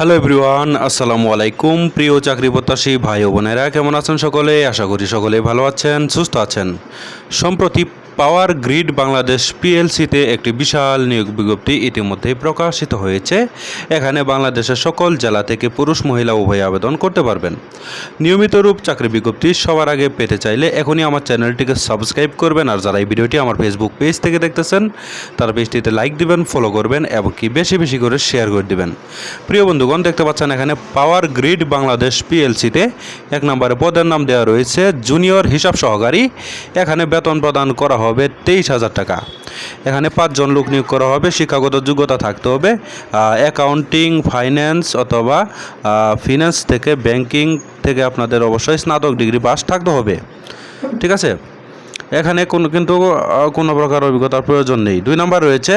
Hello everyone আসসালামু আলাইকুম প্রিয় চাকরি প্রত্যাশী ভাই ও বোনেরা, কেমন আছেন সকলে? আশা করি সকলে ভালো আছেন, সুস্থ আছেন। সম্প্রতি পাওয়ার গ্রিড বাংলাদেশ পিএলসিতে একটি বিশাল নিয়োগ বিজ্ঞপ্তি ইতিমধ্যেই প্রকাশিত হয়েছে। এখানে বাংলাদেশের সকল জেলা থেকে পুরুষ, মহিলা উভয় আবেদন করতে পারবেন। নিয়মিত রূপ চাকরি বিজ্ঞপ্তি সবার আগে পেতে চাইলে এখনই আমার চ্যানেলটিকে সাবস্ক্রাইব করবেন আর যারা এই ভিডিওটি আমার ফেসবুক পেজ থেকে দেখতেছেন, তারা পেজটিতে লাইক দিবেন ফলো করবেন এবং কি বেশি বেশি করে শেয়ার করে দিবেন। প্রিয় বন্ধুগণ, দেখতে পাচ্ছেন এখানে পাওয়ার গ্রিড বাংলাদেশ পিএলসিতে এক নম্বরে পদের নাম দেওয়া রয়েছে, জুনিয়র হিসাব সহকারী। এখানে বেতন প্রদান করা হবে তেইশ হাজার টাকা। এখানে পাঁচজন লোক নিয়োগ করা হবে, শিক্ষাগত যোগ্যতা থাকতে হবে অ্যাকাউন্টিং ফাইন্যান্স অথবা ফিন্যান্স থেকে ব্যাংকিং থেকে আপনাদের অবশ্যই স্নাতক ডিগ্রি পাস থাকতে হবে। ঠিক আছে? এখানে কোনো কিন্তু কোনো প্রকার অভিজ্ঞতার প্রয়োজন নেই। দুই নম্বর রয়েছে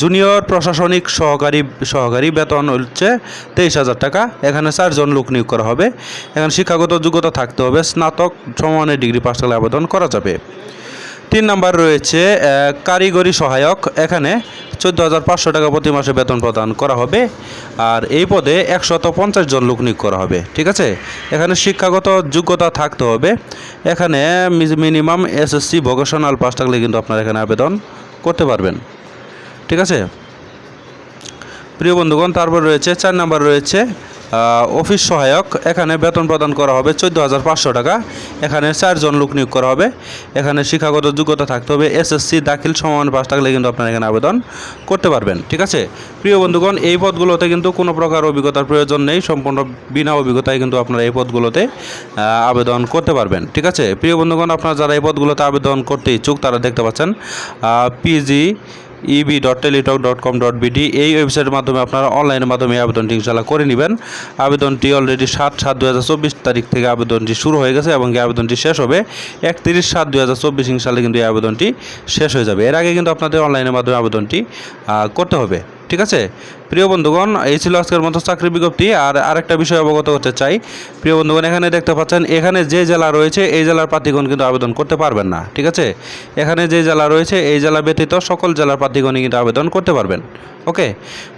জুনিয়র প্রশাসনিক সহকারী সহকারী বেতন হচ্ছে তেইশ হাজার টাকা। এখানে চারজন লোক নিয়োগ করা হবে। এখানে শিক্ষাগত যোগ্যতা থাকতে হবে, স্নাতক সমানের ডিগ্রি পাস থাকলে আবেদন করা যাবে। তিন নাম্বার রয়েছে কারিগরি সহায়ক। এখানে চোদ্দ হাজার পাঁচশো টাকা প্রতি মাসে বেতন প্রদান করা হবে। আর এই পদে একশত পঞ্চাশ জন লোক নিয়োগ করা হবে, ঠিক আছে? এখানে শিক্ষাগত যোগ্যতা থাকতে হবে। এখানে মিনিমাম এসএসসি, ভোকেশনাল পাস থাকলে কিন্তু আপনারা এখানে আবেদন করতে পারবেন, ঠিক আছে? প্রিয় বন্ধুগণ, তারপর রয়েছে, চার নাম্বার রয়েছে অফিস সহায়ক, এখানে বেতন প্রদান করা হবে চোদ্দ হাজার পাঁচশো টাকা। এখানে চারজন লোক নিয়োগ করা হবে। এখানে শিক্ষাগত যোগ্যতা থাকতে হবে, এসএসসি, দাখিল, সমান পাস থাকলে কিন্তু আপনারা এখানে আবেদন করতে পারবেন, ঠিক আছে? প্রিয় বন্ধুগণ, এই পদগুলোতে কিন্তু কোনো প্রকার অভিজ্ঞতার প্রয়োজন নেই, সম্পূর্ণ বিনা অভিজ্ঞতায় কিন্তু আপনারা এই পদগুলোতে আবেদন করতে পারবেন, ঠিক আছে? প্রিয় বন্ধুগণ, আপনারা যারা এই পদগুলোতে আবেদন করতে ইচ্ছুক, তারা দেখতে পাচ্ছেন PG EB dot Teletalk dot com dot BD এই ওয়েবসাইটের মাধ্যমে আপনারা অনলাইনের মাধ্যমে আবেদনটি ইনশাল্লাহ করে নেবেন। আবেদনটি অলরেডি সাত সাত দু তারিখ থেকে আবেদনটি শুরু হয়ে গেছে এবং আবেদনটি শেষ হবে একত্রিশ সাত দু হাজার চব্বিশ ইনশাল্লাহ কিন্তু এই আবেদনটি শেষ হয়ে যাবে। এর আগে কিন্তু আপনাদের অনলাইনের মাধ্যমে আবেদনটি করতে হবে। ঠিক আছে? প্রিয় বন্ধুগণ, এই ছিল আজকের মতো চাকরি বিজ্ঞপ্তি। আর আরেকটা বিষয় অবগত হতে চাই। প্রিয় বন্ধুগণ, এখানে দেখতে পাচ্ছেন, এখানে যে জেলা রয়েছে, এই জেলার প্রার্থীগণ কিন্তু আবেদন করতে পারবেন না, ঠিক আছে? এখানে যে জেলা রয়েছে, এই জেলা ব্যতীত সকল জেলার প্রার্থীগণই কিন্তু আবেদন করতে পারবেন, ওকে?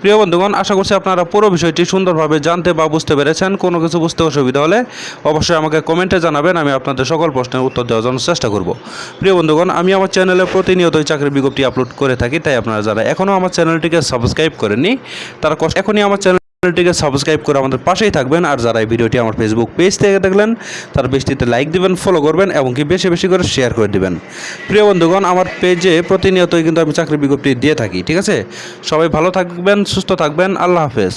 প্রিয় বন্ধুগণ, আশা করছি আপনারা পুরো বিষয়টি সুন্দরভাবে জানতে বা বুঝতে পেরেছেন। কোনো কিছু বুঝতে অসুবিধা হলে অবশ্যই আমাকে কমেন্টে জানাবেন, আমি আপনাদের সকল প্রশ্নের উত্তর দেওয়ার জন্য চেষ্টা করব। প্রিয় বন্ধুগণ, আমি আমার চ্যানেলে প্রতিনিয়তই চাকরির বিজ্ঞপ্তি আপলোড করে থাকি, তাই আপনারা যারা এখনও আমার চ্যানেলটিকে সাবস্ক্রাইব করেননি, তারা কষ্ট- এখনই আমার চ্যানেল চ্যানেলটিকে সাবস্ক্রাইব করে আমাদের পাশেই থাকবেন। আর যারা এই ভিডিওটি আমার ফেসবুক পেজ থেকে দেখলেন, তার পেজটিতে লাইক দিবেন ফলো করবেন এবং কি বেশি বেশি করে শেয়ার করে দিবেন। প্রিয় বন্ধুগণ, আমার পেজে প্রতিনিয়তই কিন্তু আমি চাকরি বিজ্ঞপ্তি দিয়ে থাকি, ঠিক আছে? সবাই ভালো থাকবেন, সুস্থ থাকবেন, আল্লাহ হাফেজ।